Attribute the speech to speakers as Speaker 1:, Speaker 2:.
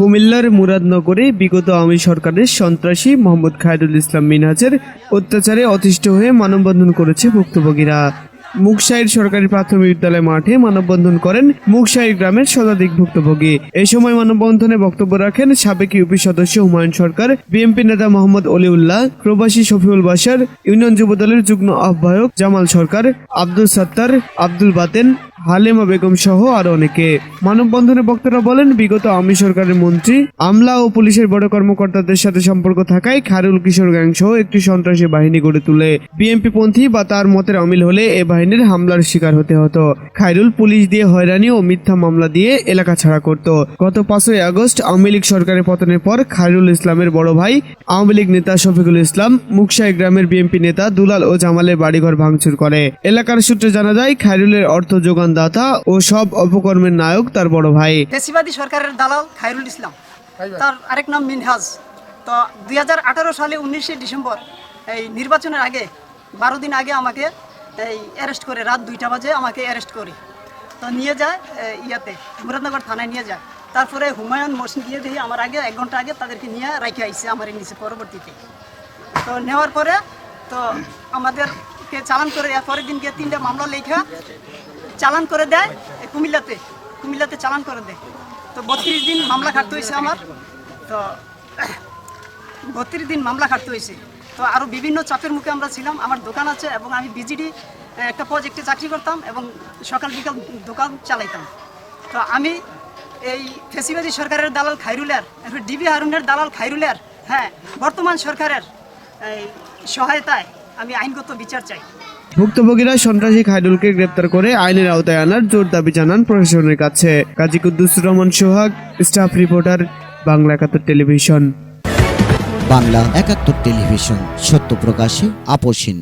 Speaker 1: কুমিল্লার মুরাদনগরে বিগত আওয়ামী সরকারের সন্ত্রাসী মোহাম্মদ খায়রুল ইসলাম মিনহাজের অত্যাচারে অতিষ্ঠ হয়ে মানববন্ধন করেছে ভুক্তভোগীরা। মুকশাইর সরকারি প্রাথমিক বিদ্যালয় মাঠে মানববন্ধন করেন মুকশাইর গ্রামের শতাধিক ভুক্তভোগী। এ সময় মানববন্ধনে বক্তব্য রাখেন সাবেক ইউপি সদস্য হুমায়ুন সরকার, বিএনপি নেতা মোহাম্মদ অলিউল্লাহ, প্রবাসী শফিউল বাসার ইউনিয়ন যুবদলের যুগ্ম আহ্বায়ক জামাল সরকার, আব্দুল সত্তার, আব্দুল বাতেন হালিমা বেগম সহ আরও অনেকে। মানববন্ধনে বক্তারা বলেন, বিগত আওয়ামী সরকারের মন্ত্রী, আমলা ও পুলিশের বড় কর্মকর্তাদের সাথে সম্পর্ক থাকায় খায়রুল কিশোর গ্যাং সহ একটি সন্ত্রাসী বাহিনী গড়ে তুলে। বিএনপি পন্থী বা তার মতের অমিল হলে এ বাহিনীর হামলার শিকার হতে হতো। খায়রুল পুলিশ দিয়ে হয়রানি ও মিথ্যা মামলা দিয়ে এলাকা ছাড়া করত। গত পাঁচই আগস্ট আওয়ামী লীগ সরকারের পতনের পর খায়রুল ইসলামের বড় ভাই, আওয়ামী লীগ নেতা শফিকুল ইসলাম মুকশাই গ্রামের বিএনপি নেতা দুলাল ও জামালের বাড়িঘর ভাঙচুর করে। এলাকার সূত্রে জানা যায় খায়রুলের অর্থ যোগানদাতা ও সব অপকর্মের নায়ক তার বড় ভাই।
Speaker 2: ফেসিবাদী সরকারের দালাল খায়রুল ইসলাম। তার আরেক নাম মিনহাজ। তো দুই সালে উনিশে ডিসেম্বর এই নির্বাচনের আগে বারো দিন আগে আমাকে এই অ্যারেস্ট করে রাত দুইটা বাজে আমাকে অ্যারেস্ট করে। তো নিয়ে যায় ইয়াতে মুরাদনগর থানায় নিয়ে যায়। তারপরে হুমায়ুন মসজিদ দিয়ে দেখি আমার আগে এক ঘণ্টা আগে তাদেরকে নিয়ে রাখে আইসে আমার নিচে পরবর্তীতে। তো নেওয়ার পরে তো আমাদেরকে চালান করে এর পরের দিনকে তিনটা মামলা লেখা চালান করে দেয় কুমিল্লাতে কুমিল্লাতে চালান করে দেয়। তো বত্রিশ দিন মামলা খাটতে হয়েছে আমার। তো বত্রিশ দিন মামলা খাটতে হয়েছে। তো আরও বিভিন্ন চাপের মুখে আমরা ছিলাম। আমার দোকান আছে এবং আমি বিজিডি একটা প্রজেক্টে চাকরি করতাম এবং সকাল বিকাল দোকান চালাইতাম। তো আমি এই ফেসিবাদী সরকারের দালাল খাইরুলের ডিবি হারুনের দালাল খাইরুলের হ্যাঁ বর্তমান সরকারের সহায়তায় আমি আইনগত বিচার চাই।
Speaker 1: ভুক্তভোগীরা সন্ত্রাসী খাইডুলকে গ্রেপ্তার করে আইনের আওতায় আনার জোর দাবি জানান প্রশাসনের কাছে। Kazi Quddus Rahman Sohag, staff reporter, Bangla Ekattor television.
Speaker 3: Bangla একাত্তর টেলিভিশন, সত্য প্রকাশে আপোষহীন